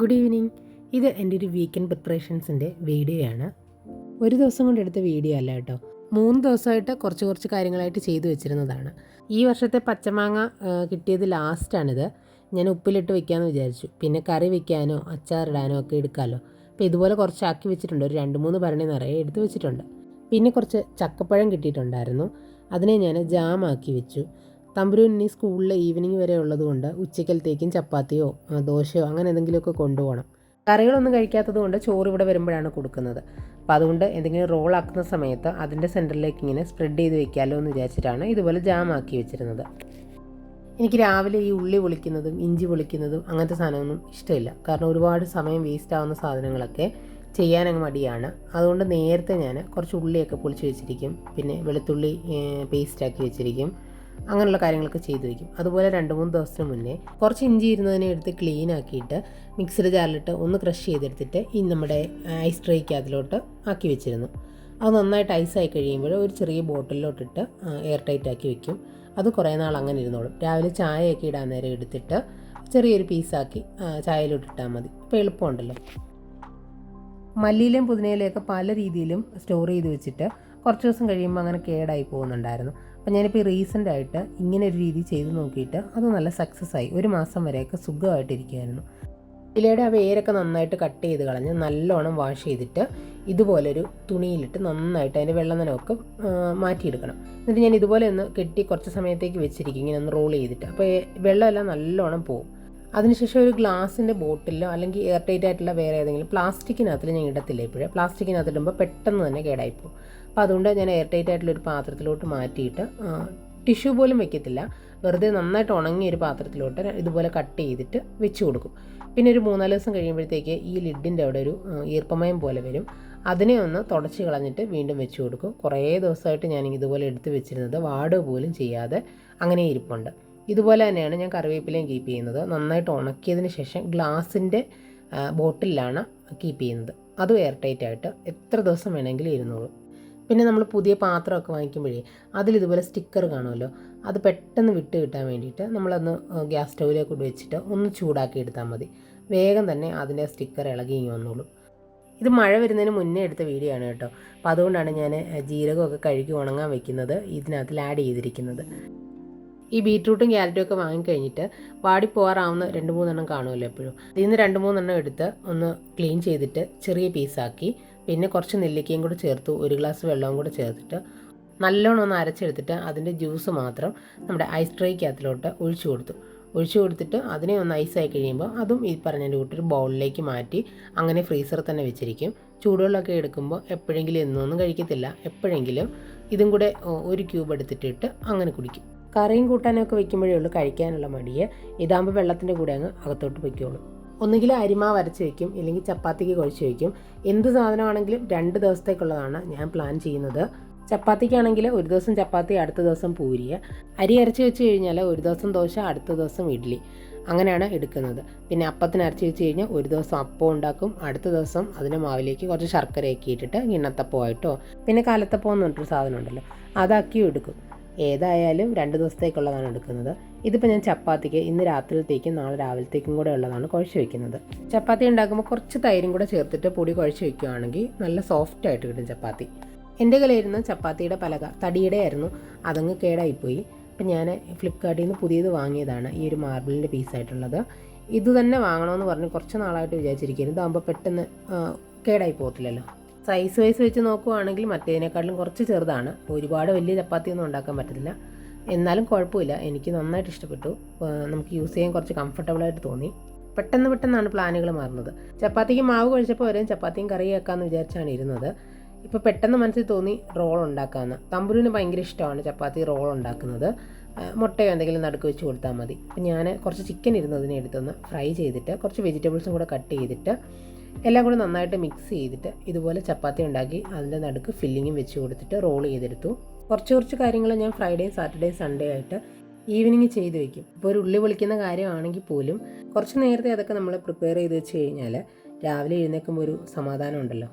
Good evening ഇത് എന്റെ ഒരു വീക്കെൻഡ് പ്രിപ്പറേഷൻസിന്റെ വീഡിയോ ആണ് ഒരു ദിവസം കൊണ്ട് എടുത്ത വീഡിയോ അല്ല കേട്ടോ. മൂന്ന് ദിവസമായിട്ട് കുറച്ച് കുറച്ച് കാര്യങ്ങളായിട്ട് ചെയ്തു വെച്ചിരുന്നതാണ്. ഈ വർഷത്തെ പച്ചമാങ്ങ കിട്ടിയത് ലാസ്റ്റാണിത് ഞാൻ ഉപ്പിലിട്ട് വെക്കാമെന്ന് വിചാരിച്ചു. പിന്നെ കറി വെക്കാനോ അച്ചാറിടാനോ ഒക്കെ എടുക്കാമല്ലോ അപ്പോൾ ഇതുപോലെ കുറച്ചാക്കി വെച്ചിട്ടുണ്ട്. ഒരു രണ്ട് മൂന്ന് ഭരണി നിറയെ എടുത്ത് വെച്ചിട്ടുണ്ട്. പിന്നെ കുറച്ച് ചക്കപ്പഴം കിട്ടിയിട്ടുണ്ടായിരുന്നു. അതിനെ ഞാൻ ജാമാക്കി വെച്ചു. തമ്പുരുവിന് ഇനി സ്കൂളിൽ ഈവനിങ് വരെ ഉള്ളതുകൊണ്ട് ഉച്ചക്കലത്തേക്കും ചപ്പാത്തിയോ ദോശയോ അങ്ങനെ എന്തെങ്കിലുമൊക്കെ കൊണ്ടുപോകണം. കറികളൊന്നും കഴിക്കാത്തത് കൊണ്ട് ചോറ് ഇവിടെ വരുമ്പോഴാണ് കൊടുക്കുന്നത്. അപ്പോൾ അതുകൊണ്ട് എന്തെങ്കിലും റോളാക്കുന്ന സമയത്ത് അതിന്റെ സെന്ററിലേക്ക് ഇങ്ങനെ സ്പ്രെഡ് ചെയ്ത് വെക്കാമല്ലോ എന്ന് വിചാരിച്ചിട്ടാണ് ഇതുപോലെ ജാം ആക്കി വെച്ചിരുന്നത്. എനിക്ക് രാവിലെ ഈ ഉള്ളി പൊളിക്കുന്നതും ഇഞ്ചി പൊളിക്കുന്നതും അങ്ങനത്തെ സാധനമൊന്നും ഇഷ്ടമില്ല. കാരണം ഒരുപാട് സമയം വേസ്റ്റ് ആവുന്ന സാധനങ്ങളൊക്കെ ചെയ്യാനങ്ങ് മടിയാണ്. അതുകൊണ്ട് നേരത്തെ ഞാൻ കുറച്ച് ഉള്ളിയൊക്കെ പൊളിച്ച് വെച്ചിരിക്കും. പിന്നെ വെളുത്തുള്ളി പേസ്റ്റാക്കി വെച്ചിരിക്കും. അങ്ങനെയുള്ള കാര്യങ്ങളൊക്കെ ചെയ്തു വയ്ക്കും. അതുപോലെ രണ്ട് മൂന്ന് ദിവസത്തിന് മുന്നേ കുറച്ച് ഇഞ്ചി ഇരുന്നതിനെ എടുത്ത് ക്ലീൻ ആക്കിയിട്ട് മിക്സിയുടെ ജാറിലിട്ട് ഒന്ന് ക്രഷ് ചെയ്തെടുത്തിട്ട് ഈ നമ്മുടെ ഐസ് ട്രേക്ക് അതിലോട്ട് ആക്കി വെച്ചിരുന്നു. അത് നന്നായിട്ട് ഐസായി കഴിയുമ്പോൾ ഒരു ചെറിയ ബോട്ടിലോട്ടിട്ട് എയർ ടൈറ്റ് ആക്കി വെക്കും. അത് കുറേ നാൾ അങ്ങനെ ഇരുന്നോളും. രാവിലെ ചായയൊക്കെ ഇടാൻ നേരം എടുത്തിട്ട് ചെറിയൊരു പീസാക്കി ചായയിലോട്ടിട്ടാൽ മതി. അപ്പോൾ എളുപ്പമുണ്ടല്ലോ. മല്ലിയിലും പുതിനയിലെയൊക്കെ പല രീതിയിലും സ്റ്റോർ ചെയ്ത് വെച്ചിട്ട് കുറച്ച് ദിവസം കഴിയുമ്പോൾ അങ്ങനെ കേടായി പോകുന്നുണ്ടായിരുന്നു. അപ്പം ഞാനിപ്പോൾ റീസെന്റ് ആയിട്ട് ഇങ്ങനെ ഒരു രീതി ചെയ്ത് നോക്കിയിട്ട് അത് നല്ല സക്സസ് ആയി. ഒരു മാസം വരെയൊക്കെ സുഖമായിട്ടിരിക്കുമായിരുന്നു ഇലയുടെ ആ വേരൊക്കെ നന്നായിട്ട് കട്ട് ചെയ്ത് കളഞ്ഞ് നല്ലോണം വാഷ് ചെയ്തിട്ട് ഇതുപോലൊരു തുണിയിലിട്ട് നന്നായിട്ട് അതിന്റെ വെള്ളനനമൊക്കെ ആ, മാറ്റിയെടുക്കണം. എന്നിട്ട് ഞാൻ ഇതുപോലെ ഒന്ന് കെട്ടി കുറച്ച് സമയത്തേക്ക് വെച്ചിരിക്കും. ഇങ്ങനെ ഒന്ന് റോൾ ചെയ്തിട്ട്. അപ്പോൾ വെള്ളമെല്ലാം നല്ലോണം പോകും അതിനുശേഷം ഒരു ഗ്ലാസിന്റെ ബോട്ടിലോ അല്ലെങ്കിൽ എയർ ടൈറ്റ് ആയിട്ടുള്ള വേറെ ഏതെങ്കിലും പ്ലാസ്റ്റിക്കിനകത്തിൽ ഞാൻ ഇടത്തില്ല ഇപ്പോഴേ. പ്ലാസ്റ്റിക്കിനകത്ത് ഇടുമ്പോൾ പെട്ടെന്ന് തന്നെ കേടായിപ്പോൾ അപ്പോൾ അതുകൊണ്ട് ഞാൻ എയർ ടൈറ്റ് ആയിട്ടുള്ള ഒരു പാത്രത്തിലോട്ട് മാറ്റിയിട്ട് ടിഷ്യൂ പോലും വെക്കത്തില്ല. വെറുതെ നന്നായിട്ട് ഉണങ്ങിയ ഒരു പാത്രത്തിലോട്ട് ഇതുപോലെ കട്ട് ചെയ്തിട്ട് വെച്ച് കൊടുക്കും. പിന്നെ ഒരു മൂന്നാൽ ദിവസം കഴിയുമ്പോഴത്തേക്ക് ഈ ലിഡിന്റെ അവിടെ ഒരു ഈർപ്പമയം പോലെ വരും. അതിനെ ഒന്ന് തുടച്ച് കളഞ്ഞിട്ട് വീണ്ടും വെച്ച് കൊടുക്കും. കുറേ ദിവസമായിട്ട് ഞാൻ ഇതുപോലെ എടുത്ത് വെച്ചിരുന്നത് വാടുക പോലും ചെയ്യാതെ അങ്ങനെ ഇരിപ്പുണ്ട്. ഇതുപോലെ തന്നെയാണ് ഞാൻ കറിവേപ്പിലയും കീപ്പ് ചെയ്യുന്നത്. നന്നായിട്ട് ഉണക്കിയതിന് ശേഷം ഗ്ലാസിന്റെ ബോട്ടിലാണ് കീപ്പ് ചെയ്യുന്നത്. അതും എയർ ടൈറ്റ് ആയിട്ട് എത്ര ദിവസം വേണമെങ്കിലും ഇരുന്നോളൂ. പിന്നെ നമ്മൾ പുതിയ പാത്രമൊക്കെ വാങ്ങിക്കുമ്പോഴേ അതിലിതുപോലെ സ്റ്റിക്കർ കാണുമല്ലോ? അത് പെട്ടെന്ന് വിട്ട് കിട്ടാൻ വേണ്ടിയിട്ട് നമ്മളൊന്ന് ഗ്യാസ് സ്റ്റൗവിലേക്ക് കൊണ്ട് വെച്ചിട്ട് ഒന്ന് ചൂടാക്കി എടുത്താൽ മതി. വേഗം തന്നെ അതിന്റെ സ്റ്റിക്കർ ഇളകി ഇങ്ങി വന്നോളൂ. ഇത് മഴ വരുന്നതിന് മുന്നേ എടുത്ത വീഡിയോ ആണ് കേട്ടോ. അപ്പോൾ അതുകൊണ്ടാണ് ഞാൻ ജീരകമൊക്കെ കഴുകി ഉണങ്ങാൻ വെക്കുന്നത്. ഇതിനകത്തിൽ ആഡ് ചെയ്തിരിക്കുന്നത്. ഈ ബീറ്റ്റൂട്ടും ക്യാരറ്റും ഒക്കെ വാങ്ങിക്കഴിഞ്ഞിട്ട് വാടിപ്പോവാറാവുന്ന രണ്ട് മൂന്നെണ്ണം കാണുമല്ലോ എപ്പോഴും. ഇതിൽ നിന്ന് രണ്ട് മൂന്നെണ്ണം എടുത്ത് ഒന്ന് ക്ലീൻ ചെയ്തിട്ട് ചെറിയ പീസാക്കി പിന്നെ കുറച്ച് നെല്ലിക്കയും കൂടെ ചേർത്തു ഒരു ഗ്ലാസ് വെള്ളവും കൂടെ ചേർത്തിട്ട് നല്ലോണം ഒന്ന് അരച്ചെടുത്തിട്ട് അതിന്റെ ജ്യൂസ് മാത്രം നമ്മുടെ ഐസ് ട്രേക്കകത്തിലോട്ട് ഒഴിച്ചു കൊടുത്തു. ഒഴിച്ചു കൊടുത്തിട്ട് അതിനെ ഒന്ന് ഐസായി കഴിയുമ്പോൾ അതും ഈ പറഞ്ഞതിന്റെ കൂട്ടൊരു ബൗളിലേക്ക് മാറ്റി അങ്ങനെ ഫ്രീസറിൽ തന്നെ വെച്ചിരിക്കും. ചൂടുവെള്ളമൊക്കെ എടുക്കുമ്പോൾ എപ്പോഴെങ്കിലും എന്നൊന്നും കഴിക്കത്തില്ല. എപ്പോഴെങ്കിലും ഇതും കൂടെ ഒരു ക്യൂബ് എടുത്തിട്ടിട്ട് അങ്ങനെ കുടിക്കും. കറിയും കൂട്ടാനൊക്കെ വെക്കുമ്പോഴേ ഉള്ളൂ കഴിക്കാനുള്ള മടിയെ. ഇതാകുമ്പോൾ വെള്ളത്തിന്റെ കൂടെ അങ്ങ് അകത്തോട്ട് വയ്ക്കുള്ളൂ ഒന്നുകിൽ അരിമാവ് അരച്ച് വയ്ക്കും ഇല്ലെങ്കിൽ ചപ്പാത്തിക്ക് കുഴച്ച് വയ്ക്കും എന്ത് സാധനമാണെങ്കിലും രണ്ട് ദിവസത്തേക്കുള്ളതാണ് ഞാൻ പ്ലാൻ ചെയ്യുന്നത്. ചപ്പാത്തിക്കാണെങ്കിൽ ഒരു ദിവസം ചപ്പാത്തി അടുത്ത ദിവസം പൂരിയ. അരി അരച്ച് വെച്ച് കഴിഞ്ഞാൽ ഒരു ദിവസം ദോശ അടുത്ത ദിവസം ഇഡ്ഡലി അങ്ങനെയാണ് എടുക്കുന്നത്. പിന്നെ അപ്പത്തിന് അരച്ച് വെച്ച് കഴിഞ്ഞാൽ ഒരു ദിവസം അപ്പം ഉണ്ടാക്കും അടുത്ത ദിവസം അതിന്റെ മാവിലേക്ക് കുറച്ച് ശർക്കരയൊക്കെ ഇട്ടിട്ട് കിണ്ണത്തപ്പമായിട്ടോ പിന്നെ കാലത്തപ്പം എന്ന് പറഞ്ഞിട്ടൊരു സാധനം ഉണ്ടല്ലോ അതാക്കിയും എടുക്കും. ഏതായാലും രണ്ട് ദിവസത്തേക്കുള്ളതാണ് എടുക്കുന്നത്. ഇതിപ്പോൾ ഞാൻ ചപ്പാത്തിക്ക് ഇന്ന് രാത്രിയിലത്തേക്കും നാളെ രാവിലത്തേക്കും കൂടെ ഉള്ളതാണ് കുഴച്ച് വെക്കുന്നത്. ചപ്പാത്തി ഉണ്ടാക്കുമ്പോൾ കുറച്ച് തൈരും കൂടെ ചേർത്തിട്ട് പൊടി കുഴച്ച് വെക്കുകയാണെങ്കിൽ നല്ല സോഫ്റ്റ് ആയിട്ട് കിട്ടും ചപ്പാത്തി. എന്റെ കയ്യിലിരുന്ന ചപ്പാത്തിയുടെ പലക തടിയുടെ ആയിരുന്നു അതങ്ങ് കേടായിപ്പോയി. അപ്പം ഞാൻ ഫ്ലിപ്കാർട്ടിൽ നിന്ന് പുതിയത് വാങ്ങിയതാണ് ഈ ഒരു മാർബിളിന്റെ പീസായിട്ടുള്ളത് ഇത് തന്നെ വാങ്ങണമെന്ന് പറഞ്ഞ് കുറച്ച് നാളായിട്ട് വിചാരിച്ചിരിക്കുന്നു. ഇതാകുമ്പോൾ പെട്ടെന്ന് കേടായി പോകത്തില്ലല്ലോ. സൈസ് വൈസ് വെച്ച് നോക്കുവാണെങ്കിൽ മറ്റേതിനേക്കാളും കുറച്ച് ചെറുതാണ്. ഒരുപാട് വലിയ ചപ്പാത്തിയൊന്നും ഉണ്ടാക്കാൻ പറ്റത്തില്ല. എന്നാലും കുഴപ്പമില്ല. എനിക്ക് നന്നായിട്ട് ഇഷ്ടപ്പെട്ടു. നമുക്ക് യൂസ് ചെയ്യാൻ കുറച്ച് കംഫർട്ടബിളായിട്ട് തോന്നി. പെട്ടെന്ന് പെട്ടെന്നാണ് പ്ലാനുകൾ മാറുന്നത്. ചപ്പാത്തിക്ക് മാവ് കഴിച്ചപ്പോൾ വരെയും ചപ്പാത്തിയും കറി വെക്കാമെന്ന് വിചാരിച്ചാണ് ഇരുന്നത്. ഇപ്പോൾ പെട്ടെന്ന് മനസ്സിൽ തോന്നി റോൾ ഉണ്ടാക്കാമെന്ന് തമ്പുരുവിന് ഭയങ്കര ഇഷ്ടമാണ് ചപ്പാത്തി റോൾ ഉണ്ടാക്കുന്നത്. മുട്ടയോ എന്തെങ്കിലും നടുക്ക് വെച്ച് കൊടുത്താൽ മതി. അപ്പം ഞാൻ കുറച്ച് ചിക്കൻ ഇരുന്നതിനെ എടുത്തൊന്ന് ഫ്രൈ ചെയ്തിട്ട് കുറച്ച് വെജിറ്റബിൾസും കൂടെ കട്ട് ചെയ്തിട്ട് എല്ലാം കൂടി നന്നായിട്ട് മിക്സ് ചെയ്തിട്ട് ഇതുപോലെ ചപ്പാത്തി ഉണ്ടാക്കി അതിന്റെ നടുക്ക് ഫില്ലിങ്ങും വെച്ച് കൊടുത്തിട്ട് റോൾ ചെയ്തെടുത്തു. കുറച്ച് കുറച്ച് കാര്യങ്ങൾ ഞാൻ ഫ്രൈഡേ സാറ്റർഡേ സൺഡേ ആയിട്ട് ഈവനിങ് ചെയ്ത് വെക്കും. ഇപ്പോൾ ഒരു ഉള്ളി പൊളിക്കുന്ന കാര്യമാണെങ്കിൽ പോലും കുറച്ച് നേരത്തെ അതൊക്കെ നമ്മൾ പ്രിപ്പയർ ചെയ്ത് വെച്ച് കഴിഞ്ഞാൽ രാവിലെ എഴുന്നേൽക്കുമ്പോൾ ഒരു സമാധാനം ഉണ്ടല്ലോ.